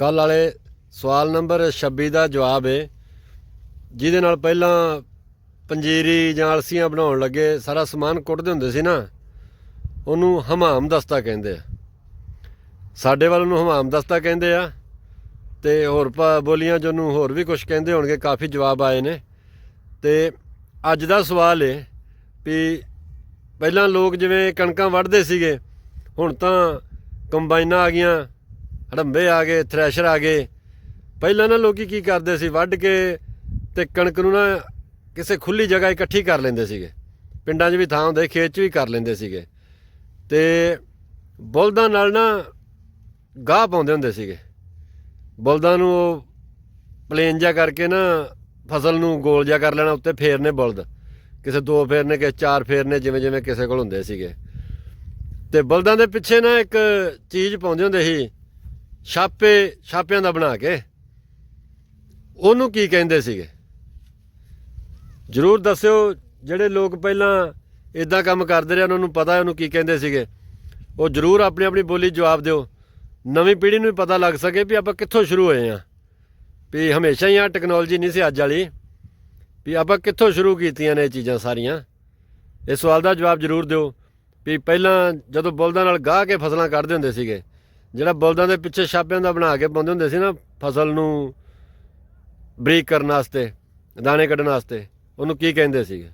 ਕੱਲ ਵਾਲੇ ਸਵਾਲ ਨੰਬਰ 26 ਦਾ ਜਵਾਬ ਹੈ ਜਿਹਦੇ ਨਾਲ ਪਹਿਲਾਂ ਪੰਜੀਰੀ ਜਾਂ ਅਲਸੀਆਂ ਬਣਾਉਣ ਲੱਗੇ ਸਾਰਾ ਸਮਾਨ ਕੁੱਟਦੇ ਹੁੰਦੇ ਸੀ ਨਾ, ਉਹਨੂੰ ਹਮਾਮ ਦਸਤਾ ਕਹਿੰਦੇ ਆ। ਸਾਡੇ ਵੱਲ ਨੂੰ ਹਮਾਮ ਦਸਤਾ ਕਹਿੰਦੇ ਆ ਤੇ ਹੋਰ ਭਾ- ਬੋਲੀਆਂ ਜਿਹਨੂੰ ਹੋਰ ਵੀ ਕੁਝ ਕਹਿੰਦੇ ਹੋਣਗੇ, ਕਾਫੀ ਜਵਾਬ ਆਏ ਨੇ। ਤੇ ਅੱਜ ਦਾ ਸਵਾਲ ਹੈ ਵੀ ਪਹਿਲਾਂ ਲੋਕ ਜਿਵੇਂ ਕਣਕਾਂ ਵੱਢਦੇ ਸੀਗੇ, ਹੁਣ ਤਾਂ ਕੰਬਾਈਨਾਂ ਆ ਗਈਆਂ ਹੜੰਬੇ ਆ ਗਏ ਥ੍ਰੈਸ਼ਰ ਆ ਗਏ। ਪਹਿਲਾਂ ਨਾ ਲੋਕੀ ਕੀ ਕਰਦੇ ਸੀ, ਵੱਢ ਕੇ ਤੇ ਕਣਕ ਨੂੰ ਨਾ ਕਿਸੇ ਖੁੱਲੀ ਜਗ੍ਹਾ ਇਕੱਠੀ ਕਰ ਲੈਂਦੇ ਸੀਗੇ। ਪਿੰਡਾਂ 'ਚ ਵੀ ਥਾਂ ਹੁੰਦੇ, ਖੇਤ 'ਚ ਵੀ ਕਰ ਲੈਂਦੇ ਸੀਗੇ। ਤੇ ਬਲਦਾਂ ਨਾਲ ਨਾ ਗਾਹ ਪਾਉਂਦੇ ਹੁੰਦੇ ਸੀਗੇ। ਬਲਦਾਂ ਨੂੰ ਉਹ ਪਲੇਨ ਜਿਹਾ ਕਰਕੇ ਨਾ ਫਸਲ ਨੂੰ ਗੋਲ ਜਿਹਾ ਕਰ ਲੈਣਾ, ਉੱਤੇ ਫੇਰਨੇ ਬਲਦ। ਕਿਸੇ ਦੋ ਫੇਰਨੇ ਕਿਸੇ ਚਾਰ ਫੇਰਨੇ ਜਿਵੇਂ ਜਿਵੇਂ ਕਿਸੇ ਕੋਲ ਹੁੰਦੇ ਸੀਗੇ। ਤੇ ਬਲਦਾਂ ਦੇ ਪਿੱਛੇ ਨਾ ਇੱਕ ਚੀਜ਼ ਪਾਉਂਦੇ ਹੁੰਦੇ ਸੀ ਛਾਪੇ, ਛਾਪਿਆਂ ਦਾ ਬਣਾ ਕੇ ਉਹਨੂੰ ਕੀ ਕਹਿੰਦੇ ਸੀਗੇ? ਜਰੂਰ ਦੱਸਿਓ, ਜਿਹੜੇ ਲੋਕ ਪਹਿਲਾਂ ਇਦਾਂ ਕੰਮ ਕਰਦੇ ਰਹੇ, ਉਹਨਾਂ ਨੂੰ ਪਤਾ ਹੈ ਉਹਨੂੰ ਕੀ ਕਹਿੰਦੇ ਸੀਗੇ। ਉਹ ਜਰੂਰ ਆਪਣੀ ਆਪਣੀ ਬੋਲੀ ਜਵਾਬ ਦਿਓ। ਨਵੀਂ ਪੀੜ੍ਹੀ ਨੂੰ ਵੀ ਪਤਾ ਲੱਗ ਸਕੇ ਵੀ ਆਪਾਂ ਕਿੱਥੋਂ ਸ਼ੁਰੂ ਹੋਏ ਆ ਵੀ ਹਮੇਸ਼ਾ ਹੀ ਆ ਟੈਕਨੋਲੋਜੀ ਨਹੀਂ ਸੀ ਅੱਜ ਵਾਲੀ। ਵੀ ਆਪਾਂ ਕਿੱਥੋਂ ਸ਼ੁਰੂ ਕੀਤੀਆਂ ਨੇ ਇਹ ਚੀਜ਼ਾਂ ਸਾਰੀਆਂ। ਇਹ ਸਵਾਲ ਦਾ ਜਵਾਬ ਜਰੂਰ ਦਿਓ। ਵੀ ਪਹਿਲਾਂ ਜਦੋਂ ਬਲਦਾਂ ਨਾਲ ਗਾਹ ਕੇ ਫਸਲਾਂ ਕੱਢਦੇ ਹੁੰਦੇ ਸੀਗੇ ਜਿਹੜਾ ਬਲਦਾਂ ਦੇ ਪਿੱਛੇ ਛਾਪਿਆਂ ਦਾ ਬਣਾ ਕੇ ਪਾਉਂਦੇ ਹੁੰਦੇ ਸੀ ਨਾ ਫਸਲ ਨੂੰ ਬਰੀਕ ਕਰਨ ਵਾਸਤੇ, ਦਾਣੇ ਕੱਢਣ ਵਾਸਤੇ, ਉਹਨੂੰ ਕੀ ਕਹਿੰਦੇ ਸੀਗੇ?